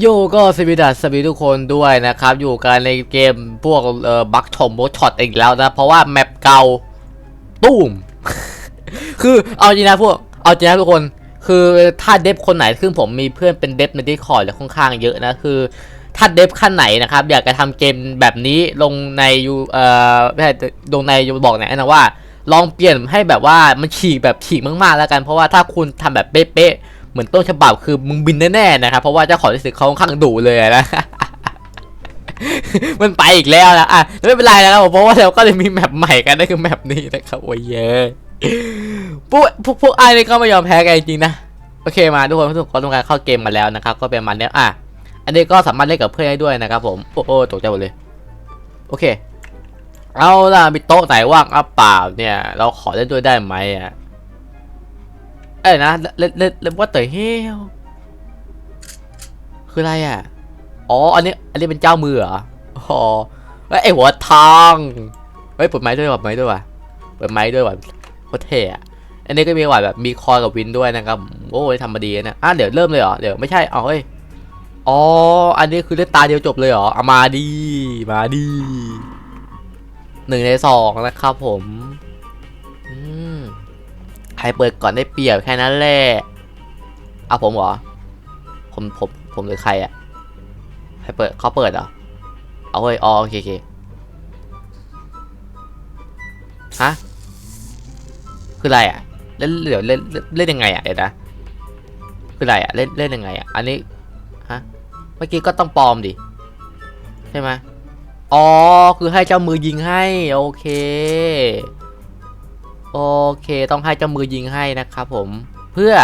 โยก็สวีดัสสวีทุกคนด้วยนะครับ อยู่กันในเกมพวกเอ่อบัคชมโบช็อตอีกแล้วนะ เพราะว่าแมปเก่าตุ้ม คือเอาจริงนะพวกเอาจริงนะทุกคน คือถ้าเดฟคนไหนซึ่งผมมีเพื่อนเป็นเดฟในดิคอร์ดค่อนข้างเยอะนะ คือถ้าเดฟขั้นไหนนะครับ อยากจะทำเกมแบบนี้ลงในยูเอ่อไม่ใช่ลงในยูบอกเนี่ยนะว่า ลองเปลี่ยนให้แบบว่ามันฉีกแบบฉีกมากๆแล้วกัน เพราะว่าถ้าคุณทำแบบเป๊ะๆ เหมือนต้นฉบับคือมึงบินแน่ๆนะครับเพราะว่าเจ้าของลิขสิทธิ์เขาค่อนข้างดุเลยนะมันไปอีกแล้วนะอะไม่เป็นไรนะครับผมเพราะว่าเราก็เลยมีแมปใหม่กันนั่นคือแมปนี้นะครับโอ้ยเยอะพวกพวกพวกไอ้นี่ก็ไม่ยอมแพ้กันจริงๆนะโอเคมาทุกคนทุกคนต้องการเข้าเกมมาแล้วนะครับ ก็เป็นมันเนี้ยอะอันนี้ก็สามารถเล่นกับเพื่อนได้ด้วยนะครับ ผมโอ้โหตกใจหมดเลย โอเค เอาล่ะมีโต๊ะไหนว่างอะเปล่าเนี่ย เราขอเล่นด้วยได้ไหมอะ เอ้ยนะเล่นเล่นเล่นว่าเตยเฮลคืออะไรอะ อ๋อ อันนี้ อันนี้เป็นเจ้ามือเหรอ อ๋อไอหัวทองเฮ้ยเปิดไม้ด้วยว่ะเปิดไม้ด้วยว่ะเปิดไม้ด้วยว่ะโคตรเท่อะอันนี้ก็มีว่ะแบบมีคอยกับวินด้วยนะครับ โอ้ยทำมาดีนะ อะเดี๋ยวเริ่มเลยเหรอ เดี๋ยวไม่ใช่ เอาเฮ้ย อ๋อ อันนี้คือเล่นตาเดียวจบเลยเหรอเอามาดี มาดี หนึ่งในสองนะครับผม รเปิดก่อนได้เปรียบแค่นั้นแหละเอาผมเหรอ ผมผมผมหรือใครอะใครเปิดเขาเปิดเหรอ เอาเฮ้ยอ๋อโอเคโอเคฮะ คืออะไรอะเล่นเดี๋ยวเล่นเล่นเล่นยังไงอะเดี๋ยวนะ คืออะไรอะเล่นเล่นยังไงอะอันนี้ ฮะ เมื่อกี้ก็ต้องปลอมดิ ใช่ไหมอ๋อ คือให้เจ้ามือยิงให้ โอเค โอเค ต้องให้เจ้ามือยิงให้นะครับผมเพื่อ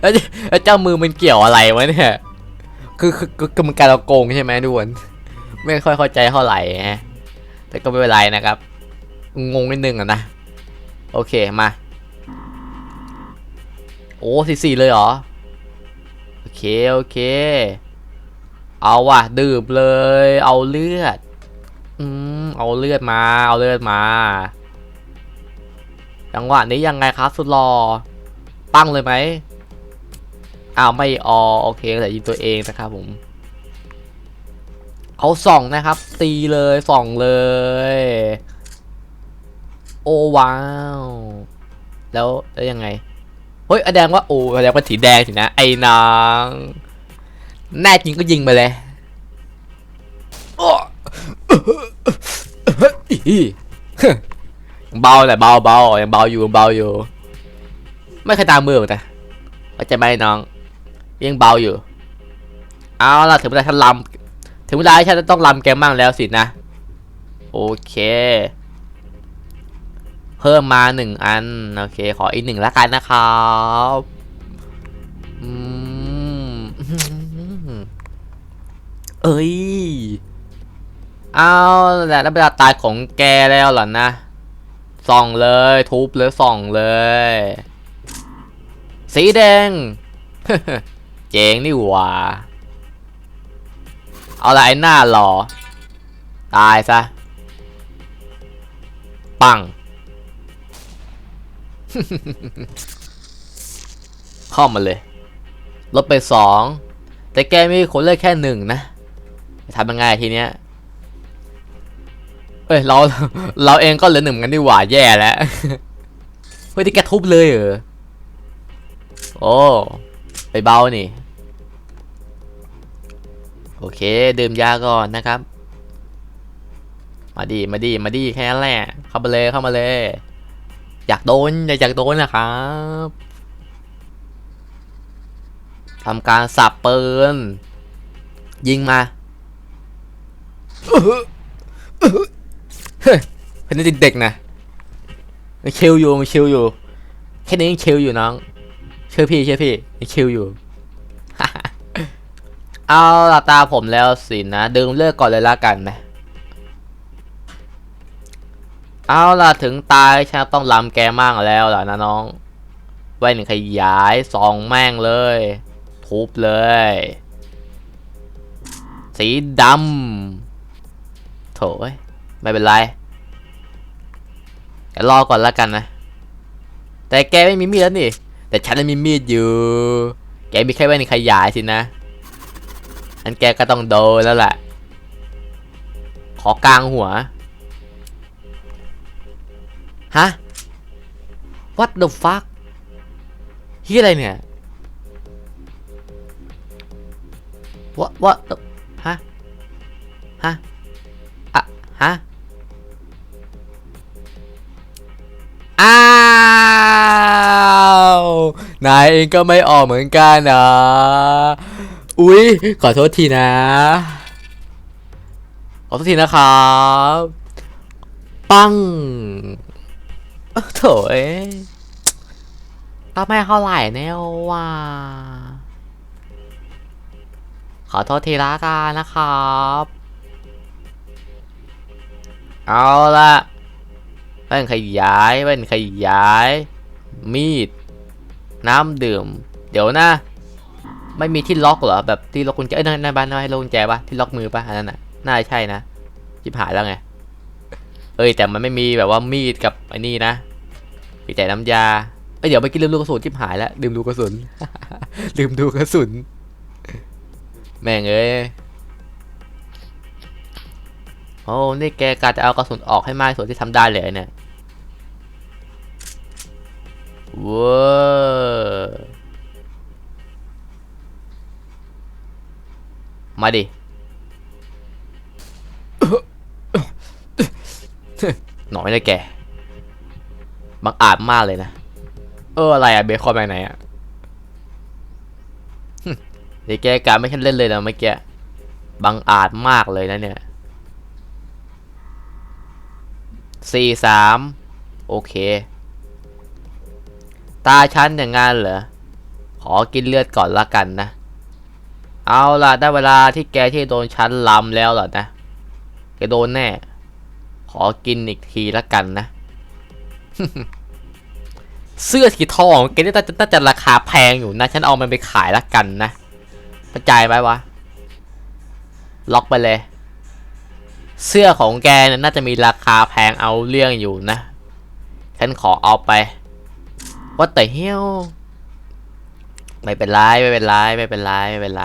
แล้วเจ้ามือมันเกี่ยวอะไรวะเนี่ยคือคือคือคือมันการเราโกงใช่ไหมทุกคนไม่ค่อยเข้าใจเท่าไหร่ฮะแต่ก็ไม่เป็นไรนะครับ งงนิดนึงอะนะ โอเคมา โอ้สี่สี่เลยเหรอ โอเค โอเค เอาว่ะ ดื่มเลย เอาเลือด อืม เอาเลือดมา เอาเลือดมา จังหวะนี้ยังไงครับ สุดรอปั้งเลยไหมอ้าวไม่ออโอเคแต่ยิงตัวเองนะครับผมเขาส่องนะครับ ตีเลยส่องเลย โอ้ว้าว แล้วแล้วยังไงเฮ้ยแดงว่าโอ้แดงว่าสีแดงสินะ ไอ้น้องแน่จริงก็ยิงไปเลยโอ้ เบาแหละเบาเบายังเบาอยู่เบาอยู่ ไม่เคยตามมือหมือกนเข้าใจไหมน้องยังเบาอยู่ เอาล่ะถึงเวลาฉันลำถึงเวลาฉันจะต้องลำแกมั่งแล้วสินะ โอเค เพิ่มมาหนึ่งอัน โอเค ขออีกหนึ่งละกันนะครับเอ้ย เอาแหละแล้วเวลาตายของแกแล้วหรอนะ ส่องเลย ทุบเลยส่องเลย สีแดง เจ๋งนี่หว่า เอาละไรหน้าหรอตายซะ ปัง เข้ามาเลย ลดไปสอง แต่แกมีคนเลือกแค่หนึ่งนะทำยังไงทีเนี้ย เอ้ยเราเราเองก็เหลือหนึ่งเหมือนกันดีกว่าแย่แล้วเฮ้ยที่แกทุบเลยเหรอโอ้ไปเบานี่ โอเคดื่มยาก่อนนะครับ มาดีมาดีมาดีแค่นั้นแหละเข้ามาเลยเข้ามาเลย อยากโดนอยากอยากโดนนะครับทำการสับปืนยิงมา เฮ้ยเป็นเด็กนะมันคิวอยู่มันคิวอยู่แค่นี้ยังคิวอยู่น้องเชื่อพี่เชื่อพี่ยังคิวอยู่เอาละตาผมแล้วสินะดึงเลิกก่อนเลยละกันนะเอาล่ะถึงตายฉันต้องลำแกมั่งแล้วล่ะนะน้องไว้หนึ่งขยายสองแม่งเลย ทุบเลย สีดำโถย ไม่เป็นไรเดี๋ยวรอก่อนละกันนะ แต่แกไม่มีมีดแล้วนี่ แต่ฉันมีมีดอยู่ แกมีแค่ไว้ในขยายสินะอันแกก็ต้องโดนแล้วแหละ ขอกลางหัว ฮะ what the fuck เฮียอะไรเนี่ย what what ฮะ ฮะ อะ ฮะ อ้าว นายเองก็ไม่ออกเหมือนกันนะ อุ๊ย ขอโทษทีนะ ขอโทษทีนะครับ ปังเอ้อโถยก็ไม่เท่าไหร่แน่ว่า ขอโทษทีละกันนะครับ เอาละ แว่นขยายแว่นขยาย มีด น้ำดื่ม เดี๋ยวนะ ไม่มีที่ล็อกเหรอ แบบที่ล็อกกุญแจเอ้ยในบ้านน้อยให้ล็อกกุญแจปะที่ล็อกมือปะอันนั้นน่ะน่าจะใช่นะจิบหายแล้วไง เอ้ยแต่มันไม่มีแบบว่ามีดกับไอ้นี่นะมีแต่น้ำยาเอ้ยเดี๋ยวไปกินลืมลูกกระสุนจิบหายแล้วลืมลูกกระสุนลืมดูกระสุน แม่งเอ้ยโอ้นี่แกกาจะเอากระสุนออกให้มากที่สุดที่ทำได้เลยเนี่ย ว้ามาดิ หน่อยเลยแก บังอาจมากเลยนะ เอออะไรอะเบคอนไปไหนอะเดี๋ยวแกการไม่ใช่เล่นเลยนะเมื่อกี้ บังอาจมากเลยนะเนี่ยสี่สามโอเค ตาฉันอย่างงั้นเหรอ ขอกินเลือดก่อนละกันนะ เอาล่ะได้เวลาที่แกที่โดนฉันลำแล้วเหรอนะ แกโดนแน่ ขอกินอีกทีละกันนะ เสื้อสีทองแกนี่น่าจะน่ราคาแพงอยู่นะ ฉันเอามันไปขายละกันนะเข้าใจไหมวะ ล็อกไปเลย เสื้อของแกน่าจะมีราคาแพงเอาเรื่องอยู่นะ ฉันขอเอาไป What the hell ไม่เป็นไรไม่เป็นไรไม่เป็นไรไม่เป็นไร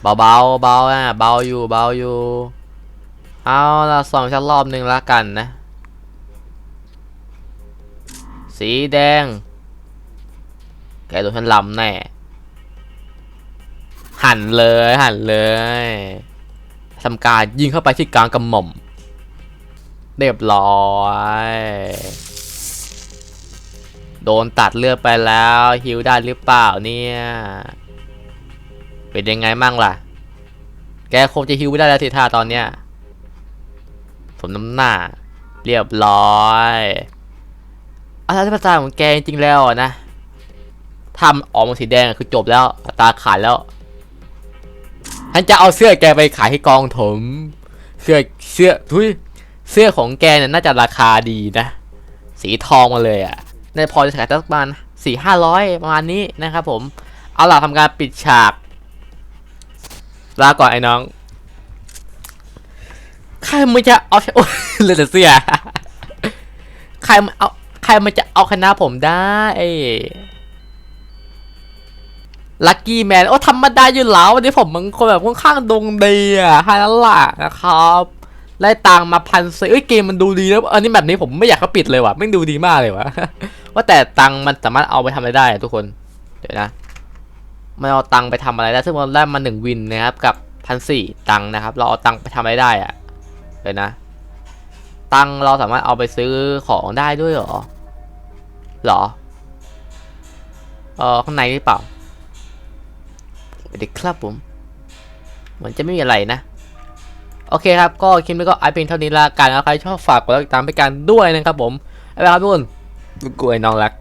เบาเบาๆเบาอะเบาอยู่เบาอยู่ เอาละสองชันรอบหนึ่งละกันนะ สีแดง แกโดนฉันลำแน่ หันเลยหันเลยทำการยิงเข้าไปที่กลางกระหม่อม เรียบร้อย โดนตัดเลือดไปแล้วฮิวได้หรือเปล่าเนี่ยเป็นยังไงมั่งล่ะ แกคงจะฮิวไม่ได้แล้วทีท่าตอนเนี้ยสมน้ำหน้า เรียบร้อยอะไรที่ภาษาของแกจริงๆแล้วนะทำออกมาสีแดงคือจบแล้วตาขาดแล้วฉันจะเอาเสื้อแกไปขายให้กองถม เสื้อเสื้อทุยเสื้อของแกเนี่ยน่าจะราคาดีนะ สีทองมาเลยอะ่ะ น่าจะพอจะขายสักประมาณสี่ห้าร้อยประมาณนี้นะครับผม เอาล่ะทำการปิดฉากลาก่อนไอ้น้องใครมันจะเอาโอ้ยเลยแต่เสื้อใครมันเอาใครมันจะเอาคณะผมได้ลัคกี้แมนโอ้ธรรมดาอยู่แล้ววันนี้ผมมันคนแบบค่อนข้างดงดีอะแค่นั้นแหละนะครับได้ตังมาพันสี่เอ้ยเกมมันดูดีแล้วอันนี้แบบนี้ผมไม่อยากเขาปิดเลยว่ะไม่ดูดีมากเลยว่ะ ว่าแต่ตังค์มันสามารถเอาไปทำอะไรได้ทุกคน เดี๋ยวนะมันเอาตังค์ไปทำอะไรได้ซึ่งเราได้มาหนึ่งวินนะครับกับพันสี่ตังค์นะครับ เราเอาตังค์ไปทำอะไรได้อะเดี๋ยวนะ ตังค์เราสามารถเอาไปซื้อของได้ด้วยเหรอเหรอเออข้างในหรือเปล่าสวัสดีครับผมเหมือนจะไม่มีอะไรนะ โอเคครับ ก็คลิปนี้ก็ไอเป็นเท่านี้ละกันแล้วใครชอบฝากกดติดตามไปกันด้วยนะครับผมบ๊ายบายครับทุกคน กูไอ้น้องรัก